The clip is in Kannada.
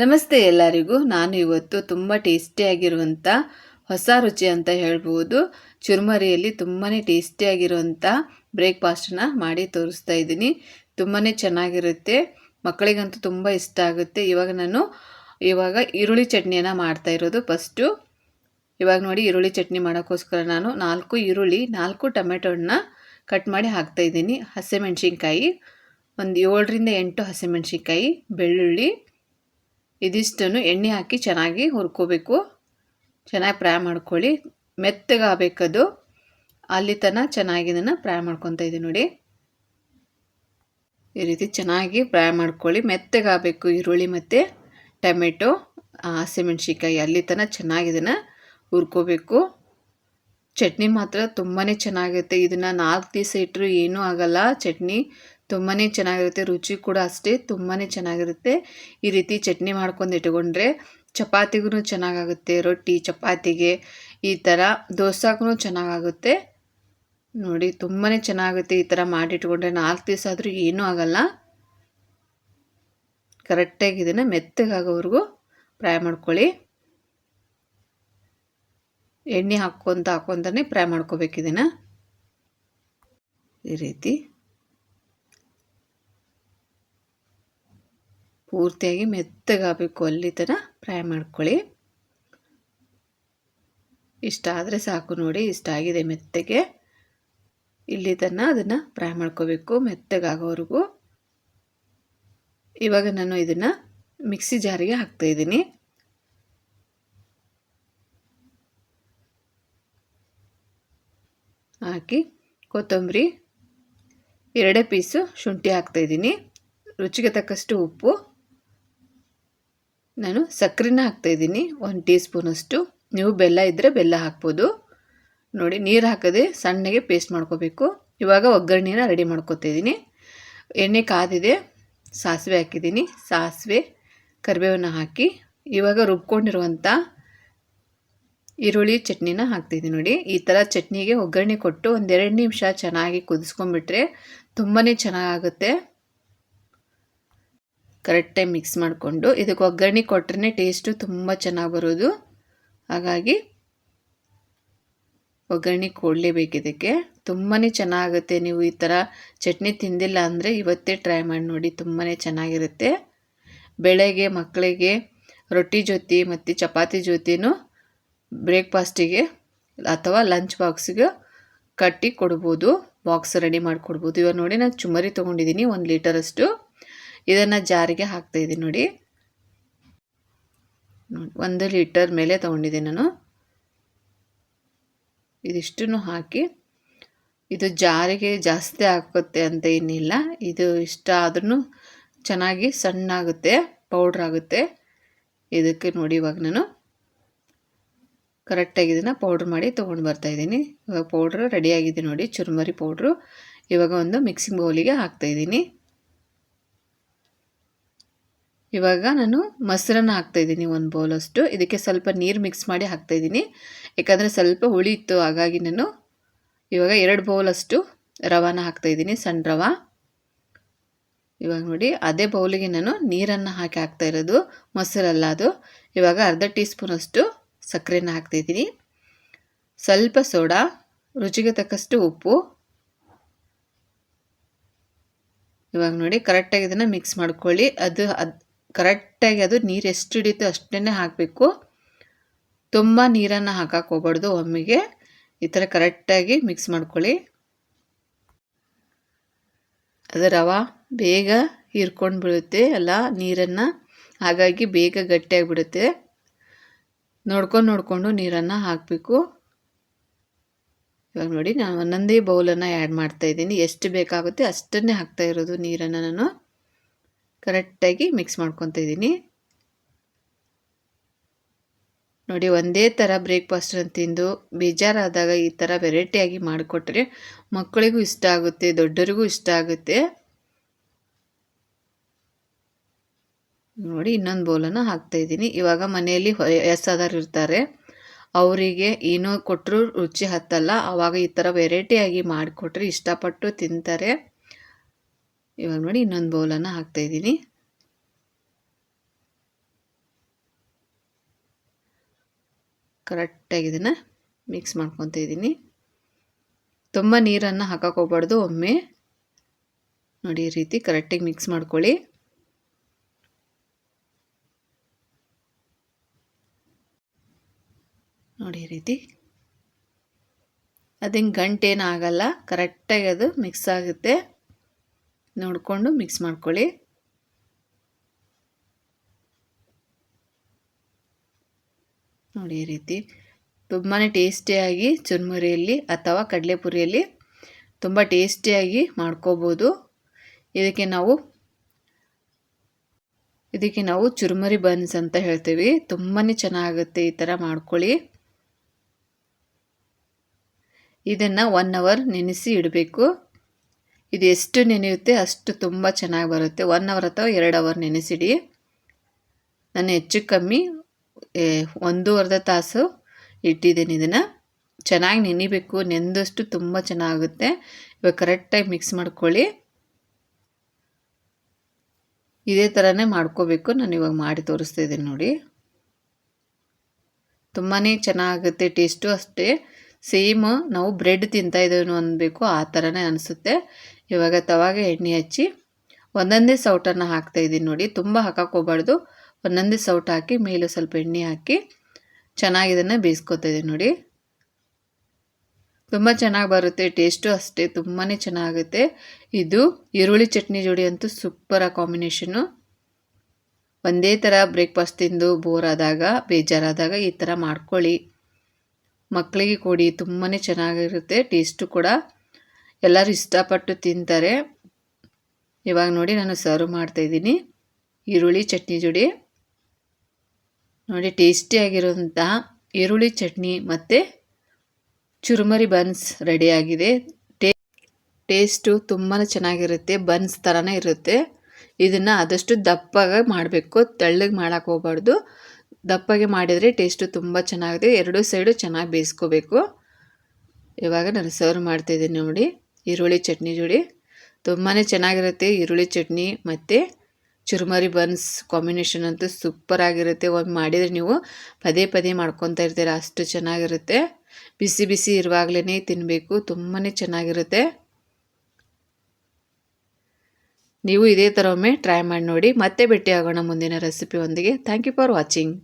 ನಮಸ್ತೆ ಎಲ್ಲರಿಗೂ. ನಾನು ಇವತ್ತು ತುಂಬ ಟೇಸ್ಟಿಯಾಗಿರುವಂಥ ಹೊಸ ರುಚಿ ಅಂತ ಹೇಳ್ಬೋದು. ಚುರುಮರಿಯಲ್ಲಿ ತುಂಬಾ ಟೇಸ್ಟಿಯಾಗಿರುವಂಥ ಬ್ರೇಕ್ಫಾಸ್ಟನ್ನ ಮಾಡಿ ತೋರಿಸ್ತಾ ಇದ್ದೀನಿ. ತುಂಬಾ ಚೆನ್ನಾಗಿರುತ್ತೆ. ಮಕ್ಕಳಿಗಂತೂ ತುಂಬ ಇಷ್ಟ ಆಗುತ್ತೆ. ಇವಾಗ ನಾನು ಇವಾಗ ಈರುಳ್ಳಿ ಚಟ್ನಿಯನ್ನು ಮಾಡ್ತಾ ಇರೋದು ಫಸ್ಟು ಇವಾಗ ನೋಡಿ ಈರುಳ್ಳಿ ಚಟ್ನಿ ಮಾಡೋಕ್ಕೋಸ್ಕರ ನಾನು ನಾಲ್ಕು ಈರುಳ್ಳಿ, ನಾಲ್ಕು ಟೊಮೆಟೊನ ಕಟ್ ಮಾಡಿ ಹಾಕ್ತಾಯಿದ್ದೀನಿ ಹಸಿಮೆಣ್ಸಿನ್ಕಾಯಿ, ಒಂದು ಏಳರಿಂದ ಎಂಟು ಹಸಿಮೆಣ್ಸಿನ್ಕಾಯಿ, ಬೆಳ್ಳುಳ್ಳಿ ಇದಿಷ್ಟನ್ನು ಎಣ್ಣೆ ಹಾಕಿ ಚೆನ್ನಾಗಿ ಹುರ್ಕೋಬೇಕು. ಚೆನ್ನಾಗಿ ಫ್ರೈ ಮಾಡ್ಕೊಳ್ಳಿ. ಮೆತ್ತಗಾಗಬೇಕದು. ಅಲ್ಲಿ ತನಕ ಚೆನ್ನಾಗಿ ಇದನ್ನು ಫ್ರೈ ಮಾಡ್ಕೊತಾ ಇದ್ದೀನಿ ನೋಡಿ. ಈ ರೀತಿ ಚೆನ್ನಾಗಿ ಫ್ರೈ ಮಾಡ್ಕೊಳ್ಳಿ. ಮೆತ್ತಗಾಗಬೇಕು ಈರುಳ್ಳಿ ಮತ್ತು ಟೊಮೆಟೊ ಹಸಿಮೆಣ್ಸಿಕಾಯಿ ಅಲ್ಲಿ ತನಕ ಚೆನ್ನಾಗಿ ಇದನ್ನು ಹುರ್ಕೋಬೇಕು. ಚಟ್ನಿ ಮಾತ್ರ ತುಂಬಾ ಚೆನ್ನಾಗಿರುತ್ತೆ ಇದನ್ನು ನಾಲ್ಕು ದಿವಸ ಇಟ್ಟರೂ ಏನೂ ಆಗಲ್ಲ. ಚಟ್ನಿ ತುಂಬಾ ಚೆನ್ನಾಗಿರುತ್ತೆ, ರುಚಿ ಕೂಡ ಅಷ್ಟೇ ತುಂಬಾ ಚೆನ್ನಾಗಿರುತ್ತೆ. ಈ ರೀತಿ ಚಟ್ನಿ ಮಾಡ್ಕೊಂಡು ಇಟ್ಕೊಂಡ್ರೆ ಚಪಾತಿಗೂ ಚೆನ್ನಾಗಾಗುತ್ತೆ, ರೊಟ್ಟಿ, ಚಪಾತಿಗೆ ಈ ಥರ ದೋಸಾಗೂ ಚೆನ್ನಾಗಾಗುತ್ತೆ. ನೋಡಿ ತುಂಬಾ ಚೆನ್ನಾಗುತ್ತೆ ಈ ಥರ ಮಾಡಿಟ್ಕೊಂಡ್ರೆ ನಾಲ್ಕು ದಿವಸ ಆದರೂ ಏನೂ ಆಗಲ್ಲ. ಕರೆಕ್ಟಾಗಿ ಇದನ್ನು ಮೆತ್ತಗಾಗೋವರೆಗೂ ಫ್ರೈ ಮಾಡ್ಕೊಳ್ಳಿ. ಎಣ್ಣೆ ಹಾಕ್ಕೊತ ಹಾಕ್ಕೊತಾನೆ ಫ್ರೈ ಮಾಡ್ಕೋಬೇಕು ಇದನ್ನು. ಈ ರೀತಿ ಪೂರ್ತಿಯಾಗಿ ಮೆತ್ತಗಾಗಬೇಕು ಅಲ್ಲಿ ಥರ ಫ್ರೈ ಮಾಡ್ಕೊಳ್ಳಿ. ಇಷ್ಟ ಆದರೆ ಸಾಕು ನೋಡಿ, ಇಷ್ಟ ಆಗಿದೆ ಮೆತ್ತಗೆ. ಇಲ್ಲಿ ತನಕ ಅದನ್ನು ಫ್ರೈ ಮಾಡ್ಕೋಬೇಕು ಮೆತ್ತಗಾಗೋವರೆಗೂ ಇವಾಗ ನಾನು ಇದನ್ನು ಮಿಕ್ಸಿ ಜಾರಿಗೆ ಹಾಕ್ತಾಯಿದ್ದೀನಿ ಹಾಕಿ ಕೊತ್ತಂಬರಿ, ಎರಡೇ ಪೀಸು ಶುಂಠಿ ಹಾಕ್ತಾಯಿದ್ದೀನಿ ರುಚಿಗೆ ತಕ್ಕಷ್ಟು ಉಪ್ಪು. ನಾನು ಸಕ್ಕರೆನ ಹಾಕ್ತಾಯಿದ್ದೀನಿ. ಒಂದು ಟೀ ಸ್ಪೂನಷ್ಟು ನೀವು ಬೆಲ್ಲ ಇದ್ದರೆ ಬೆಲ್ಲ ಹಾಕ್ಬೋದು. ನೋಡಿ, ನೀರು ಹಾಕದೆ ಸಣ್ಣಗೆ ಪೇಸ್ಟ್ ಮಾಡ್ಕೋಬೇಕು. ಇವಾಗ ಒಗ್ಗರಣೆನ ರೆಡಿ ಮಾಡ್ಕೋತಿದ್ದೀನಿ. ಎಣ್ಣೆ ಕಾದಿದೆ, ಸಾಸಿವೆ ಹಾಕಿದ್ದೀನಿ. ಸಾಸಿವೆ, ಕರಿಬೇವನ್ನ ಹಾಕಿ. ಇವಾಗ ರುಬ್ಕೊಂಡಿರುವಂಥ ಈರುಳ್ಳಿ ಚಟ್ನಿನ ಹಾಕ್ತಿದ್ದೀನಿ ನೋಡಿ. ಈ ಥರ ಚಟ್ನಿಗೆ ಒಗ್ಗರಣೆ ಕೊಟ್ಟು ಒಂದೆರಡು ನಿಮಿಷ ಚೆನ್ನಾಗಿ ಕುದಿಸ್ಕೊಂಡ್ಬಿಟ್ರೆ ತುಂಬಾ ಚೆನ್ನಾಗಾಗುತ್ತೆ. ಕರೆಕ್ಟಾಗಿ ಮಿಕ್ಸ್ ಮಾಡಿಕೊಂಡು ಇದಕ್ಕೆ ಒಗ್ಗರಣೆ ಕೊಟ್ರೇ ಟೇಸ್ಟು ತುಂಬ ಚೆನ್ನಾಗಿ ಬರೋದು. ಹಾಗಾಗಿ ಒಗ್ಗರಣೆ ಕೊಡಲೇಬೇಕು ಇದಕ್ಕೆ. ತುಂಬಾ ಚೆನ್ನಾಗುತ್ತೆ. ನೀವು ಈ ಥರ ಚಟ್ನಿ ತಿಂದಿಲ್ಲ ಅಂದರೆ ಇವತ್ತೇ ಟ್ರೈ ಮಾಡಿ ನೋಡಿ, ತುಂಬಾ ಚೆನ್ನಾಗಿರುತ್ತೆ. ಬೆಳಗ್ಗೆ ಮಕ್ಕಳಿಗೆ ರೊಟ್ಟಿ ಜೊತೆ ಮತ್ತು ಚಪಾತಿ ಜೊತೆನೂ ಬ್ರೇಕ್ಫಾಸ್ಟಿಗೆ ಅಥವಾ ಲಂಚ್ ಬಾಕ್ಸಿಗೆ ಕಟ್ಟಿ ಕೊಡ್ಬೋದು, ಬಾಕ್ಸ್ ರೆಡಿ ಮಾಡಿಕೊಡ್ಬೋದು ಇವಾಗ ನೋಡಿ, ನಾನು ಚುಮರಿ ತೊಗೊಂಡಿದ್ದೀನಿ, ಒಂದು ಲೀಟರಷ್ಟು. ಇದನ್ನು ಜಾರಿಗೆ ಹಾಕ್ತಾಯಿದ್ದೀನಿ ನೋಡಿ. ನೋಡಿ, ಒಂದು ಲೀಟರ್ ಮೇಲೆ ತೊಗೊಂಡಿದ್ದೀನಿ ನಾನು. ಇದಿಷ್ಟನ್ನು ಹಾಕಿ. ಇದು ಜಾರಿಗೆ ಜಾಸ್ತಿ ಹಾಕುತ್ತೆ ಅಂತ ಏನಿಲ್ಲ. ಇದು ಇಷ್ಟ ಆದ್ರೂ ಚೆನ್ನಾಗಿ ಸಣ್ಣ ಆಗುತ್ತೆ ಪೌಡ್ರ್ ಆಗುತ್ತೆ. ಇದಕ್ಕೆ ನೋಡಿ ಇವಾಗ ನಾನು ಕರೆಕ್ಟಾಗಿ ಇದನ್ನು ಪೌಡ್ರ್ ಮಾಡಿ ತೊಗೊಂಡು ಬರ್ತಾಯಿದ್ದೀನಿ ಇವಾಗ ಪೌಡ್ರ್ ರೆಡಿಯಾಗಿದೆ ನೋಡಿ, ಚುರುಮರಿ ಪೌಡ್ರು. ಇವಾಗ ಒಂದು ಮಿಕ್ಸಿಂಗ್ ಬೌಲಿಗೆ ಹಾಕ್ತಾಯಿದ್ದೀನಿ ಇವಾಗ ನಾನು ಮೊಸರನ್ನ ಹಾಕ್ತಾಯಿದ್ದೀನಿ ಒಂದು ಬೌಲಷ್ಟು ಇದಕ್ಕೆ ಸ್ವಲ್ಪ ನೀರು ಮಿಕ್ಸ್ ಮಾಡಿ ಹಾಕ್ತಾಯಿದ್ದೀನಿ ಯಾಕಂದರೆ ಸ್ವಲ್ಪ ಹುಳಿ ಇತ್ತು, ಹಾಗಾಗಿ ನಾನು ಇವಾಗ ಎರಡು ಬೌಲಷ್ಟು ರವಾನ ಹಾಕ್ತಾಯಿದ್ದೀನಿ ಸಣ್ಣ ರವೆ. ಇವಾಗ ನೋಡಿ, ಅದೇ ಬೌಲಿಗೆ ನಾನು ನೀರನ್ನು ಹಾಕಿ ಹಾಕ್ತಾ ಇರೋದು, ಮೊಸರಲ್ಲ ಅದು. ಇವಾಗ ಅರ್ಧ ಟೀ ಸ್ಪೂನಷ್ಟು ಸಕ್ಕರೆನ ಹಾಕ್ತಾಯಿದ್ದೀನಿ ಸ್ವಲ್ಪ ಸೋಡಾ, ರುಚಿಗೆ ತಕ್ಕಷ್ಟು ಉಪ್ಪು. ಇವಾಗ ನೋಡಿ ಕರೆಕ್ಟಾಗಿ ಇದನ್ನು ಮಿಕ್ಸ್ ಮಾಡ್ಕೊಳ್ಳಿ. ಅದು ಅದು ಕರೆಕ್ಟಾಗಿ ಅದು ನೀರು ಎಷ್ಟು ಹಿಡಿಯುತ್ತೆ ಅಷ್ಟೇ ಹಾಕಬೇಕು. ತುಂಬ ನೀರನ್ನು ಹಾಕಕ್ಕೆ ಹೋಗ್ಬಾರ್ದು ಒಮ್ಮೆಗೆ. ಈ ಥರ ಕರೆಕ್ಟಾಗಿ ಮಿಕ್ಸ್ ಮಾಡ್ಕೊಳ್ಳಿ. ಅದು ರವೆ ಬೇಗ ಹೀರ್ಕೊಂಡು ಬಿಡುತ್ತೆ ಎಲ್ಲ ನೀರನ್ನು. ಹಾಗಾಗಿ ಬೇಗ ಗಟ್ಟಿಯಾಗಿಬಿಡುತ್ತೆ ನೋಡ್ಕೊಂಡು ನೋಡಿಕೊಂಡು ನೀರನ್ನು ಹಾಕಬೇಕು. ಇವಾಗ ನೋಡಿ, ನಾನು ಒಂದೊಂದೇ ಬೌಲನ್ನು ಆ್ಯಡ್ ಮಾಡ್ತಾಯಿದ್ದೀನಿ ಎಷ್ಟು ಬೇಕಾಗುತ್ತೆ ಅಷ್ಟನ್ನೇ ಹಾಕ್ತಾ ಇರೋದು ನೀರನ್ನು ನಾನು. ಕರೆಕ್ಟಾಗಿ ಮಿಕ್ಸ್ ಮಾಡ್ಕೊತ ಇದ್ದೀನಿ. ನೋಡಿ, ಒಂದೇ ಥರ ಬ್ರೇಕ್ಫಾಸ್ಟನ್ನು ತಿಂದು ಬೇಜಾರಾದಾಗ ಈ ಥರ ವೆರೈಟಿಯಾಗಿ ಮಾಡಿಕೊಟ್ರೆ ಮಕ್ಕಳಿಗೂ ಇಷ್ಟ ಆಗುತ್ತೆ, ದೊಡ್ಡರಿಗೂ ಇಷ್ಟ ಆಗುತ್ತೆ. ನೋಡಿ, ಇನ್ನೊಂದು ಬೌಲನ್ನು ಹಾಕ್ತಾಯಿದ್ದೀನಿ ಇವಾಗ ಮನೆಯಲ್ಲಿ ವಯಸ್ಸಾದವ್ರು ಇರ್ತಾರೆ. ಅವರಿಗೆ ಏನೋ ಕೊಟ್ಟರು ರುಚಿ ಹತ್ತಲ್ಲ. ಆವಾಗ ಈ ಥರ ವೆರೈಟಿಯಾಗಿ ಮಾಡಿಕೊಟ್ರೆ ಇಷ್ಟಪಟ್ಟು ತಿಂತಾರೆ. ಇವಾಗ ನೋಡಿ ಇನ್ನೊಂದು ಬೌಲನ್ನು ಹಾಕ್ತಾಯಿದ್ದೀನಿ ಕರೆಕ್ಟಾಗಿ ಇದನ್ನು ಮಿಕ್ಸ್ ಮಾಡ್ಕೊತ ಇದ್ದೀನಿ. ತುಂಬ ನೀರನ್ನು ಹಾಕೋಕ್ಕೋಗ್ಬಾರ್ದು ಒಮ್ಮೆ. ನೋಡಿ, ಈ ರೀತಿ ಕರೆಕ್ಟಾಗಿ ಮಿಕ್ಸ್ ಮಾಡ್ಕೊಳ್ಳಿ. ನೋಡಿ, ಈ ರೀತಿ. ಅದೇನು ಗಂಟೇನೂ ಆಗಲ್ಲ. ಕರೆಕ್ಟಾಗಿ ಅದು ಮಿಕ್ಸ್ ಆಗುತ್ತೆ. ನೋಡಿಕೊಂಡು ಮಿಕ್ಸ್ ಮಾಡ್ಕೊಳ್ಳಿ. ನೋಡಿ ಈ ರೀತಿ. ತುಂಬಾ ಟೇಸ್ಟಿಯಾಗಿ ಚುರ್ಮುರಿಯಲ್ಲಿ ಅಥವಾ ಕಡಲೆಪುರಿಯಲ್ಲಿ ತುಂಬ ಟೇಸ್ಟಿಯಾಗಿ ಮಾಡ್ಕೋಬೋದು. ಇದಕ್ಕೆ ನಾವು ಇದಕ್ಕೆ ನಾವು ಚುರುಮುರಿ ಬನ್ಸ್ ಅಂತ ಹೇಳ್ತೀವಿ. ತುಂಬಾ ಚೆನ್ನಾಗುತ್ತೆ ಈ ಥರ ಮಾಡ್ಕೊಳ್ಳಿ. ಇದನ್ನು ಒನ್ ಅವರ್ ನೆನೆಸಿ ಇಡಬೇಕು. ಇದು ಎಷ್ಟು ನೆನೆಯುತ್ತೆ ಅಷ್ಟು ತುಂಬ ಚೆನ್ನಾಗಿ ಬರುತ್ತೆ. ಒನ್ ಅವರ್ ಅಥವಾ ಎರಡು ಅವರ್ ನೆನೆಸಿಡಿ. ನಾನು ಹೆಚ್ಚು ಕಮ್ಮಿ ಒಂದೂವರೆ ತಾಸು ಇಟ್ಟಿದ್ದೀನಿ ಇದನ್ನು. ಚೆನ್ನಾಗಿ ನೆನಿಬೇಕು, ನೆಂದಷ್ಟು ತುಂಬ ಚೆನ್ನಾಗುತ್ತೆ. ಇವಾಗ ಕರೆಕ್ಟಾಗಿ ಮಿಕ್ಸ್ ಮಾಡ್ಕೊಳ್ಳಿ. ಇದೇ ಥರನೇ ಮಾಡ್ಕೋಬೇಕು. ನಾನು ಇವಾಗ ಮಾಡಿ ತೋರಿಸ್ತಾ ಇದ್ದೀನಿ ನೋಡಿ. ತುಂಬಾ ಚೆನ್ನಾಗುತ್ತೆ ಟೇಸ್ಟು ಅಷ್ಟೇ. ಸೇಮ್ ನಾವು ಬ್ರೆಡ್ ತಿಂತಾ ಅನ್ನಬೇಕು ಆ ಥರನೇ ಅನಿಸುತ್ತೆ. ಇವಾಗ ತವಾಗ ಎಣ್ಣೆ ಹಚ್ಚಿ ಒಂದೊಂದೇ ಸೌಟನ್ನು ಹಾಕ್ತಾ ಇದ್ದೀನಿ ನೋಡಿ. ತುಂಬ ಹಾಕಕ್ಕೆ ಹೋಗ್ಬಾರ್ದು ಒಂದೊಂದೇ ಸೌಟ್ ಹಾಕಿ ಮೇಲೆ ಸ್ವಲ್ಪ ಎಣ್ಣೆ ಹಾಕಿ ಚೆನ್ನಾಗಿ ಇದನ್ನು ಬೇಯಿಸ್ಕೊತಾ ಇದ್ದೀನಿ ನೋಡಿ. ತುಂಬ ಚೆನ್ನಾಗಿ ಬರುತ್ತೆ. ಟೇಸ್ಟು ಅಷ್ಟೇ. ತುಂಬಾ ಚೆನ್ನಾಗುತ್ತೆ. ಇದು ಈರುಳ್ಳಿ ಚಟ್ನಿ ಜೋಡಿ ಅಂತೂ ಸೂಪರ ಕಾಂಬಿನೇಷನು ಒಂದೇ ಥರ ಬ್ರೇಕ್ಫಾಸ್ಟ್ ತಿಂದು ಬೋರ್ ಆದಾಗ, ಬೇಜಾರಾದಾಗ ಈ ಥರ ಮಾಡ್ಕೊಳ್ಳಿ. ಮಕ್ಕಳಿಗೆ ಕೊಡಿ. ತುಂಬಾ ಚೆನ್ನಾಗಿರುತ್ತೆ. ಟೇಸ್ಟು ಕೂಡ. ಎಲ್ಲರೂ ಇಷ್ಟಪಟ್ಟು ತಿಂತಾರೆ. ಇವಾಗ ನೋಡಿ ನಾನು ಸರ್ವ್ ಮಾಡ್ತಾಯಿದ್ದೀನಿ ಈರುಳ್ಳಿ ಚಟ್ನಿ ಜೋಡಿ. ನೋಡಿ ಟೇಸ್ಟಿಯಾಗಿರುವಂಥ ಈರುಳ್ಳಿ ಚಟ್ನಿ ಮತ್ತು ಚುರುಮರಿ ಬನ್ಸ್ ರೆಡಿಯಾಗಿದೆ ಟೇ, ಟೇಸ್ಟು ತುಂಬಾ ಚೆನ್ನಾಗಿರುತ್ತೆ. ಬನ್ಸ್ ಥರನೇ ಇರುತ್ತೆ. ಇದನ್ನು ಆದಷ್ಟು ದಪ್ಪಗೆ ಮಾಡಬೇಕು. ತೆಳ್ಳಗೆ ಮಾಡೋಕೆ ಹೋಗ್ಬಾರ್ದು. ದಪ್ಪಗೆ ಮಾಡಿದರೆ ಟೇಸ್ಟು ತುಂಬ ಚೆನ್ನಾಗಿದೆ. ಎರಡೂ ಸೈಡು ಚೆನ್ನಾಗಿ ಬೇಯಿಸ್ಕೋಬೇಕು. ಇವಾಗ ನಾನು ಸರ್ವ್ ಮಾಡ್ತಾಯಿದ್ದೀನಿ ನೋಡಿ. ಈರುಳ್ಳಿ ಚಟ್ನಿ ಜೋಡಿ. ತುಂಬಾ ಚೆನ್ನಾಗಿರುತ್ತೆ ಈರುಳ್ಳಿ ಚಟ್ನಿ ಮತ್ತು ಚುರುಮರಿ ಬನ್ಸ್ ಕಾಂಬಿನೇಷನ್ ಅಂತೂ ಸೂಪರ್ ಆಗಿರುತ್ತೆ. ಒಂದು ಮಾಡಿದರೆ ನೀವು ಪದೇ ಪದೇ ಮಾಡ್ಕೊತಾ ಇರ್ತೀರ, ಅಷ್ಟು ಚೆನ್ನಾಗಿರುತ್ತೆ. ಬಿಸಿ ಬಿಸಿ ಇರುವಾಗಲೇ ತಿನ್ನಬೇಕು ತುಂಬಾ ಚೆನ್ನಾಗಿರುತ್ತೆ. ನೀವು ಇದೇ ಥರ ಒಮ್ಮೆ ಟ್ರೈ ಮಾಡಿ ನೋಡಿ, ಮತ್ತೆ ಭೇಟಿ ಆಗೋಣ ಮುಂದಿನ ರೆಸಿಪಿ ಒಂದಿಗೆ. Thank you for watching